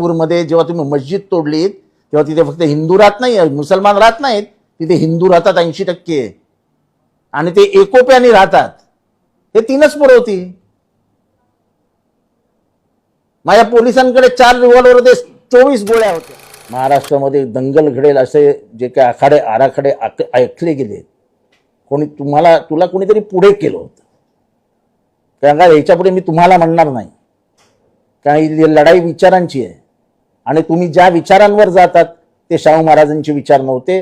गजापूरमध्ये जेव्हा तुम्ही मस्जिद तोडलीत तेव्हा तिथे फक्त हिंदू राहत नाही मुसलमान राहत नाहीत तिथे हिंदू राहतात ऐंशी टक्के. आणि ते एकोप्याने राहतात. हे तीनच पोरं होती. माझ्या पोलिसांकडे चार रिव्हॉल्वर होते चोवीस गोळ्या होत्या. महाराष्ट्रामध्ये दंगल घडेल असे जे काही आखाडे आराखडे ऐकले गेले. कोणी तुम्हाला तुला कोणीतरी पुढे केलं होतं. कारण का याच्यापुढे मी तुम्हाला म्हणणार नाही. कारण लढाई विचारांची आहे. आणि तुम्ही ज्या विचारांवर जातात ते शाहू महाराजांचे विचार नव्हते.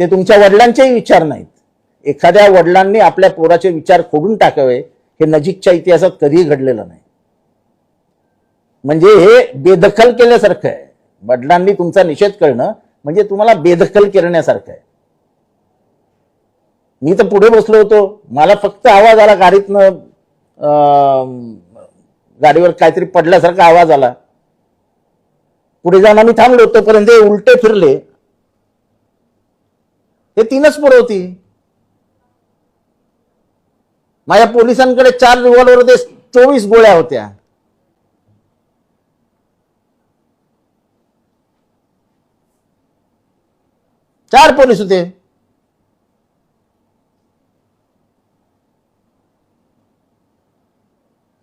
ते तुमच्या वडिलांचेही विचार नाहीत. एखाद्या वडिलांनी आपल्या पोराचे विचार खोडून टाकावे हे नजीकच्या इतिहासात कधीही घडलेलं नाही. म्हणजे हे बेदखल केल्यासारखं आहे. वडिलांनी तुमचा निषेध करणं म्हणजे तुम्हाला बेदखल करण्यासारखं आहे. मी तर पुढे बसलो होतो. मला फक्त आवाज आला गाडीतनं गाडीवर काहीतरी पडल्यासारखा आवाज आला. पुढे जाऊन आम्ही थांबलो तोपर्यंत हे उलटे फिरले. हे तीनच पोरं होती. माझ्या पोलिसांकडे चार रिव्हॉल्वर होते चोवीस गोळ्या होत्या. चार पोलीस होते.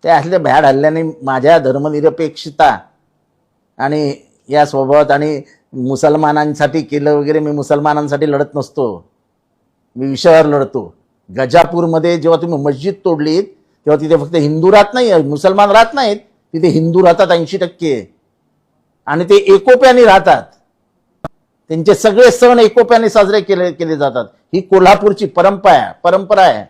त्या असल्या भ्याड हल्ल्याने माझ्या धर्मनिरपेक्षता आणि या स्वभावात आणि मुसलमानांसाठी केलं वगैरे मी मुसलमानांसाठी लढत नसतो. मी विषयावर लढतो. गजापूरमध्ये जेव्हा तुम्ही मस्जिद तोडलीत तेव्हा तिथे फक्त हिंदू राहत नाही मुसलमान राहत नाहीत तिथे हिंदू राहतात ऐंशी टक्के. आणि ते एकोप्याने राहतात. त्यांचे सगळे सण एकोप्याने साजरे केले केले जातात. ही कोल्हापूरची परंपरा आहे परंपरा आहे.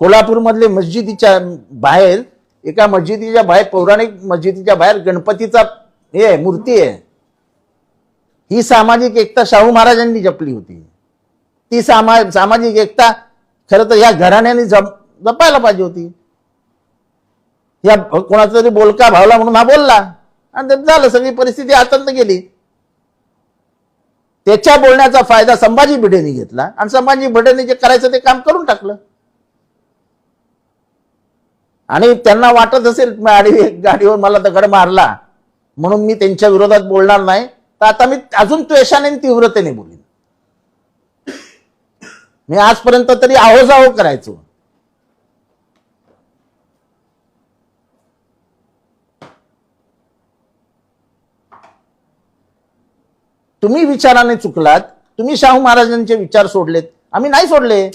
कोल्हापूरमधले मस्जिदीच्या बाहेर एका मस्जिदीच्या बाहेर पौराणिक मस्जिदीच्या बाहेर गणपतीचा हे आहे मूर्ती आहे. ही सामाजिक एकता शाहू महाराजांनी जपली होती. ती सामा सामाजिक एकता खरं तर या घराण्याने जप जपायला पाहिजे होती. या कोणाचा तरी बोलका भावला म्हणून हा बोलला. आणि झालं सगळी परिस्थिती आतंत गेली. त्याच्या बोलण्याचा फायदा संभाजी भिडेने घेतला. आणि संभाजी भिडेने जे करायचं ते काम करून टाकलं. आणि त्यांना वाटत असेल गाडी गाडीवर मला दगड मारला म्हणून मी त्यांच्या विरोधात बोलणार नाही. तर आता मी अजून त्वेषाने तीव्रतेने बोलीन. मी आजपर्यंत तरी आहोजाहो करायचो. तुम्ही विचाराने चुकलात तुम्ही शाहू महाराजांचे विचार सोडलेत. आम्ही नाही सोडले.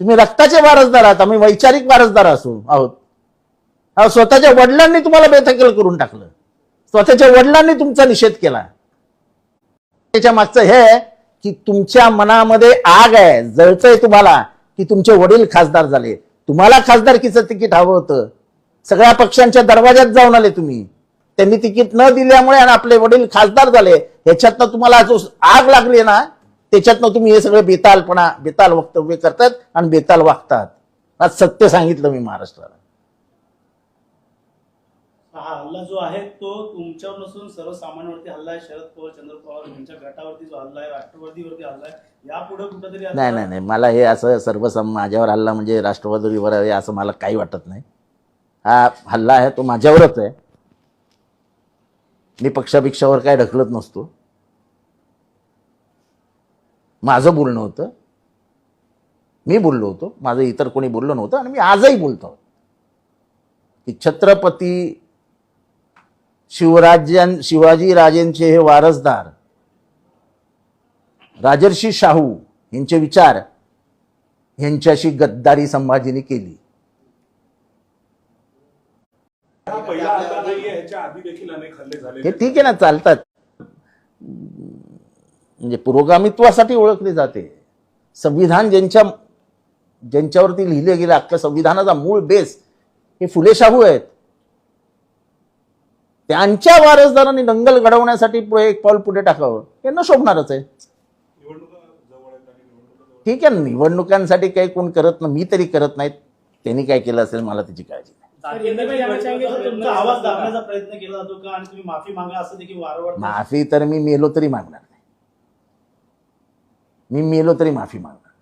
तुम्ही रक्ताचे वारसदार आहात आम्ही वैचारिक वारसदार असू आहोत. अहो, स्वतःच्या वडिलांनी तुम्हाला बेथकेल करून टाकलं. स्वतःच्या वडिलांनी तुमचा निषेध केला. त्याच्या मागचं हे की तुमच्या मनामध्ये आग आहे जळतंय तुम्हाला की तुमचे वडील खासदार झाले. तुम्हाला खासदारकीचं तिकीट हवं होतं. सगळ्या पक्षांच्या दरवाज्यात जाऊन आले तुम्ही. त्यांनी तिकीट न दिल्यामुळे आणि आपले वडील खासदार झाले ह्याच्यातनं तुम्हाला जो आग लागली ना? त्याच्यातनं तुम्ही हे सगळे बेतालपणा बेताल वक्तव्य करतात आणि बेताल वागतात. आज सत्य सांगितलं मी महाराष्ट्राला. हा हल्ला जो आहे तो तुमच्यावर नसून सर्वसामान्यांवरती हल्ला आहे. शरद पवार चंद्र पवार यांच्या गटावरती जो हल्ला आहे राष्ट्रवादीवरती हल्ला आहे यापुढे कुठेतरी नाही नाही नाही. मला हे असं सर्व माझ्यावर हल्ला म्हणजे राष्ट्रवादीवर आहे असं मला काही वाटत नाही. हा हल्ला आहे तो माझ्यावरच आहे. मी पक्षापेक्षावर काय ढकलत नसतो. माझं बोलणं होतं. मी बोललो होतो. माझं इतर कोणी बोललो नव्हतं आणि मी आजही बोलतो. की छत्रपती शिवराज्यां शिवाजी राजेंचे हे वारसदार राजर्षी शाहू यांचे विचार यांच्याशी गद्दारी संभाजीने केली. हे ठीक आहे ना चालतात. म्हणजे पुरोगामित्वासाठी ओळखले जाते. संविधान ज्यांच्या ज्यांच्यावरती लिहिले गेले अख्ख्या संविधानाचा मूळ बेस हे फुले शाहू आहेत. त्यांच्या वारसदारांनी दंगल घडवण्यासाठी पुढे एक पाऊल पुढे टाकावं हे न शोभणारच आहे. ठीक आहे निवडणुकांसाठी काही कोण करत नाही मी तरी करत नाहीत. त्यांनी काय केलं असेल मला त्याची काळजी नाही. दाखवण्याचा प्रयत्न- तुमचा आवाज दाबण्याचा प्रयत्न केला जातो का? आणि तुम्ही माफी मागा असं देखील वारंवार माफी तर मी मेलो तरी मागणार नाही. मी मेलो तरी माफी मागणार.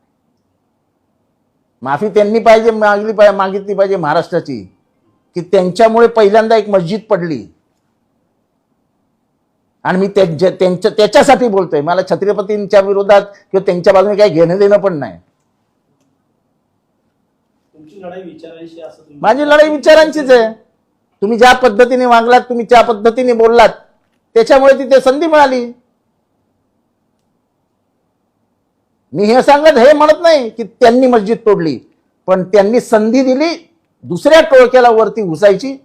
माफी त्यांनी पाहिजे मागली पाहिजे मागितली पाहिजे महाराष्ट्राची की त्यांच्यामुळे पहिल्यांदा एक मस्जिद पडली. आणि मी त्यांच्या त्यांच्या त्याच्यासाठी बोलतोय. मला छत्रपतींच्या विरोधात किंवा त्यांच्या बाजूने काही घेणं देणं पण नाही. माझी लढाई विचारांचीच आहे. तुम्ही ज्या पद्धतीने वागलात तुम्ही ज्या पद्धतीने बोललात त्याच्यामुळे तिथे संधी मिळाली. मी हे सांगत हे म्हणत नाही की त्यांनी मस्जिद तोडली पण त्यांनी संधी दिली दुसऱ्या टोळक्याला वरती घुसायची.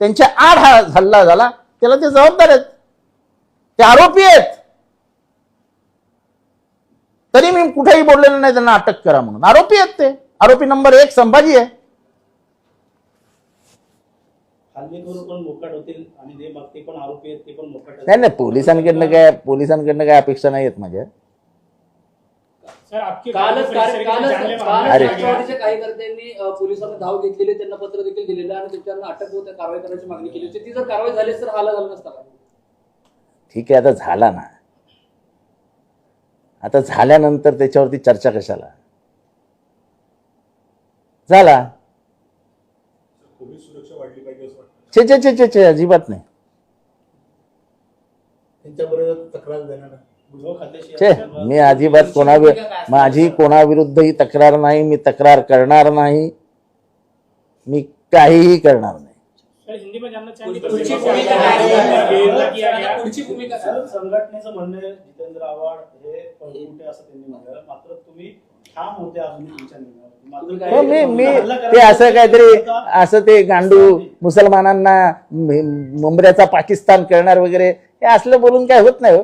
त्यांच्या आड हा हल्ला झाला त्याला ते जबाबदार आहेत. ते आरोपी आहेत. तरी मी कुठेही बोललेलो नाही त्यांना अटक करा म्हणून. आरोपी आहेत ते. आरोपी नंबर एक संभाजी आहे. नाही नाही पोलिसांकडनं काय पोलिसांकडनं काय अपेक्षा नाही आहेत माझ्या. कालच कार्यकर्त्यांनी पोलिसांना धाव घेतलेली त्यांना पत्र देखील दिलेलं आणि त्यांना अटक होत कारवाई करण्याची मागणी केली होती. ती जर कारवाई झाली तर हाला झाला नसता? ठीक आहे आता झाला ना. आता झाल्यानंतर त्याच्यावरती चर्चा कशाला? झाला. पोलीस सुरक्षा वाढली पाहिजे असं वाटतं. छे छे छे छे अजिबात नाही. त्यांच्याबरोबर तक्रार देणार. छे मी अजिबात कोणा माझी कोणाविरुद्धही तक्रार नाही मी तक्रार करणार नाही मी काहीही करणार नाही संघटनेचं म्हणणं जितेंद्र आव्हाड हे असं त्यांनी म्हटलं मात्र तुम्ही हो, मी मी ते असं काहीतरी असं ते गांडू मुसलमानांना मुंबऱ्याचा पाकिस्तान करणार वगैरे हे असलं बोलून काय होत नाही हो.